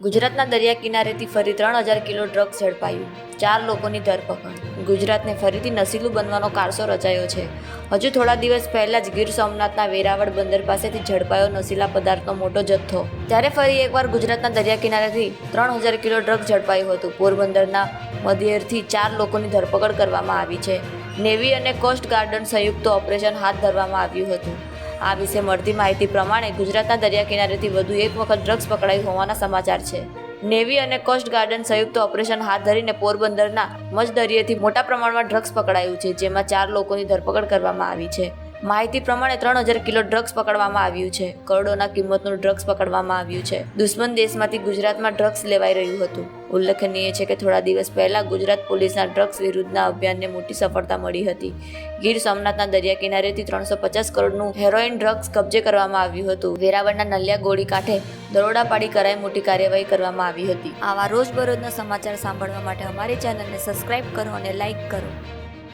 ગુજરાતના દરિયા કિનારેથી ફરી ત્રણ હજાર કિલો ડ્રગ્સ ઝડપાયું. ચાર લોકોની ધરપકડ. ગુજરાતને ફરીથી નશીલું બનવાનો કારસો રચાયો છે. હજુ થોડા દિવસ પહેલાં જ ગીર સોમનાથના વેરાવળ બંદર પાસેથી ઝડપાયો નશીલા પદાર્થનો મોટો જથ્થો. ત્યારે ફરી એકવાર ગુજરાતના દરિયા કિનારેથી ત્રણ હજાર કિલો ડ્રગ્સ ઝડપાયું હતું. પોરબંદરના મધ્યરથી ચાર લોકોની ધરપકડ કરવામાં આવી છે. નેવી અને કોસ્ટ ગાર્ડન સંયુક્ત ઓપરેશન હાથ ધરવામાં આવ્યું હતું. આ વિશે મળતી માહિતી પ્રમાણે ગુજરાતના દરિયા કિનારેથી વધુ એક વખત ડ્રગ્સ પકડાઈ હોવાના સમાચાર છે. નેવી અને કોસ્ટ ગાર્ડન સંયુક્ત ઓપરેશન હાથ ધરીને પોરબંદરના મજદરિયેથી મોટા પ્રમાણમાં ડ્રગ્સ પકડાયું છે, જેમાં ચાર લોકોની ધરપકડ કરવામાં આવી છે. માહિતી પ્રમાણે ત્રણ હજાર કિલો ડ્રગ્સ પકડવામાં આવ્યું છે. કરોડોના કિંમતનું ડ્રગ્સ પકડવામાં આવ્યું છે. દુશ્મન દેશમાંથી ગુજરાતમાં ડ્રગ્સ લેવાઈ રહ્યું હતું. ઉલ્લેખનીય છે કે થોડા દિવસ પહેલા ગુજરાત પોલીસના ડ્રગ્સ વિરુદ્ધના અભિયાનને મોટી સફળતા મળી હતી. ગીર સોમનાથના દરિયા કિનારેથી ત્રણસો પચાસ કરોડનું હેરોઇન ડ્રગ્સ કબજે કરવામાં આવ્યું હતું. વેરાવળના નલિયા ગોળી કાંઠે દરોડા પાડી કરાઈ મોટી કાર્યવાહી કરવામાં આવી હતી. આવા રોજબરોજના સમાચાર સાંભળવા માટે અમારી ચેનલને સબસ્ક્રાઇબ કરો અને લાઇક કરો.